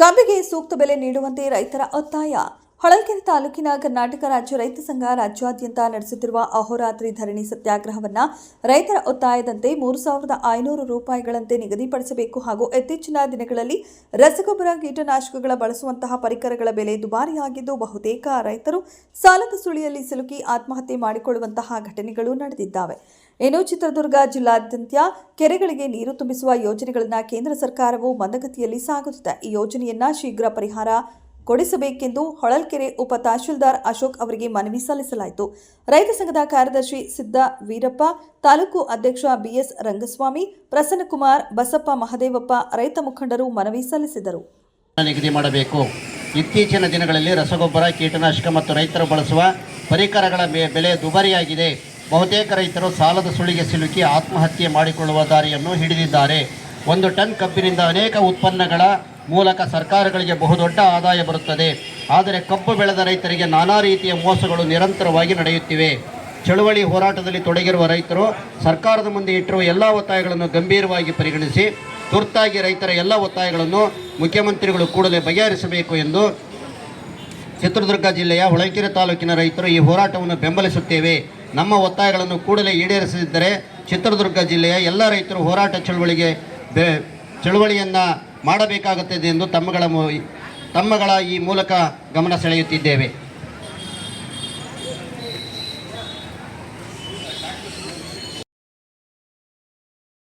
ಕಬ್ಬಿಗೆ ಸೂಕ್ತ ಬೆಲೆ ನೀಡುವಂತೆ ರೈತರ ಒತ್ತಾಯ ಹೊಳಲ್ಕೆರೆ ತಾಲೂಕಿನ ಕರ್ನಾಟಕ ರಾಜ್ಯ ರೈತ ಸಂಘ ರಾಜ್ಯಾದ್ಯಂತ ನಡೆಸುತ್ತಿರುವ ಅಹೋರಾತ್ರಿ ಧರಣಿ ಸತ್ಯಾಗ್ರಹವನ್ನ ರೈತರ ಒತ್ತಾಯದಂತೆ ಮೂರು ಸಾವಿರದ ಐನೂರು ರೂಪಾಯಿಗಳಂತೆ ನಿಗದಿಪಡಿಸಬೇಕು ಹಾಗೂ ಇತ್ತೀಚಿನ ದಿನಗಳಲ್ಲಿ ರಸಗೊಬ್ಬರ, ಕೀಟನಾಶಕಗಳ ಬಳಸುವಂತಹ ಪರಿಕರಗಳ ಬೆಲೆ ದುಬಾರಿಯಾಗಿದ್ದು ಬಹುತೇಕ ರೈತರು ಸಾಲದ ಸುಳಿಯಲ್ಲಿ ಸಿಲುಕಿ ಆತ್ಮಹತ್ಯೆ ಮಾಡಿಕೊಳ್ಳುವಂತಹ ಘಟನೆಗಳು ನಡೆದಿದ್ದಾವೆ. ಇನ್ನು ಚಿತ್ರದುರ್ಗ ಜಿಲ್ಲಾದ್ಯಂತ ಕೆರೆಗಳಿಗೆ ನೀರು ತುಂಬಿಸುವ ಯೋಜನೆಗಳನ್ನು ಕೇಂದ್ರ ಸರ್ಕಾರವು ಮಂದಗತಿಯಲ್ಲಿ ಸಾಗುತ್ತಿದೆ. ಈ ಯೋಜನೆಯನ್ನ ಶೀಘ್ರ ಪರಿಹಾರ ಕೊಡಿಸಬೇಕೆಂದು ಹೊಳಲ್ಕೆರೆ ಉಪ ತಹಶೀಲ್ದಾರ್ ಅಶೋಕ್ ಅವರಿಗೆ ಮನವಿ ಸಲ್ಲಿಸಲಾಯಿತು. ರೈತ ಸಂಘದ ಕಾರ್ಯದರ್ಶಿ ಸಿದ್ದ ವೀರಪ್ಪ, ತಾಲೂಕು ಅಧ್ಯಕ್ಷ ಬಿಎಸ್ ರಂಗಸ್ವಾಮಿ, ಪ್ರಸನ್ನಕುಮಾರ್, ಬಸಪ್ಪ ಮಹದೇವಪ್ಪ ರೈತ ಮುಖಂಡರು ಮನವಿ ಸಲ್ಲಿಸಿದರು. ನಿಗದಿ ಮಾಡಬೇಕು. ಇತ್ತೀಚಿನ ದಿನಗಳಲ್ಲಿ ರಸಗೊಬ್ಬರ, ಕೀಟನಾಶಕ ಮತ್ತು ರೈತರು ಬಳಸುವ ಪರಿಕರಗಳ ಬೆಲೆ ದುಬಾರಿಯಾಗಿದೆ. ಬಹುತೇಕ ರೈತರು ಸಾಲದ ಸುಳಿಗೆ ಸಿಲುಕಿ ಆತ್ಮಹತ್ಯೆ ಮಾಡಿಕೊಳ್ಳುವ ದಾರಿಯನ್ನು ಹಿಡಿದಿದ್ದಾರೆ. ಒಂದು ಟನ್ ಕಬ್ಬಿನಿಂದ ಅನೇಕ ಉತ್ಪನ್ನಗಳ ಮೂಲಕ ಸರ್ಕಾರಗಳಿಗೆ ಬಹುದೊಡ್ಡ ಆದಾಯ ಬರುತ್ತದೆ. ಆದರೆ ಕಬ್ಬು ಬೆಳೆದ ರೈತರಿಗೆ ನಾನಾ ರೀತಿಯ ಮೋಸಗಳು ನಿರಂತರವಾಗಿ ನಡೆಯುತ್ತಿವೆ. ಚಳುವಳಿ ಹೋರಾಟದಲ್ಲಿ ತೊಡಗಿರುವ ರೈತರು ಸರ್ಕಾರದ ಮುಂದೆ ಇಟ್ಟಿರುವ ಎಲ್ಲ ಒತ್ತಾಯಗಳನ್ನು ಗಂಭೀರವಾಗಿ ಪರಿಗಣಿಸಿ, ತುರ್ತಾಗಿ ರೈತರ ಎಲ್ಲ ಒತ್ತಾಯಗಳನ್ನು ಮುಖ್ಯಮಂತ್ರಿಗಳು ಕೂಡಲೇ ಬಗೆಹರಿಸಬೇಕು ಎಂದು ಚಿತ್ರದುರ್ಗ ಜಿಲ್ಲೆಯ ಹೊಳಕೆರೆ ತಾಲೂಕಿನ ರೈತರು ಈ ಹೋರಾಟವನ್ನು ಬೆಂಬಲಿಸುತ್ತೇವೆ. ನಮ್ಮ ಒತ್ತಾಯಗಳನ್ನು ಕೂಡಲೇ ಈಡೇರಿಸದಿದ್ದರೆ ಚಿತ್ರದುರ್ಗ ಜಿಲ್ಲೆಯ ಎಲ್ಲ ರೈತರು ಹೋರಾಟ ಚಳುವಳಿಗೆ ಬೆ, ಚಳುವಳಿಯನ್ನು ಮಾಡಬೇಕಾಗುತ್ತದೆ ಎಂದು ತಮ್ಮಗಳ ತಮ್ಮಗಳ ಈ ಮೂಲಕ ಗಮನ ಸೆಳೆಯುತ್ತಿದ್ದೇವೆ.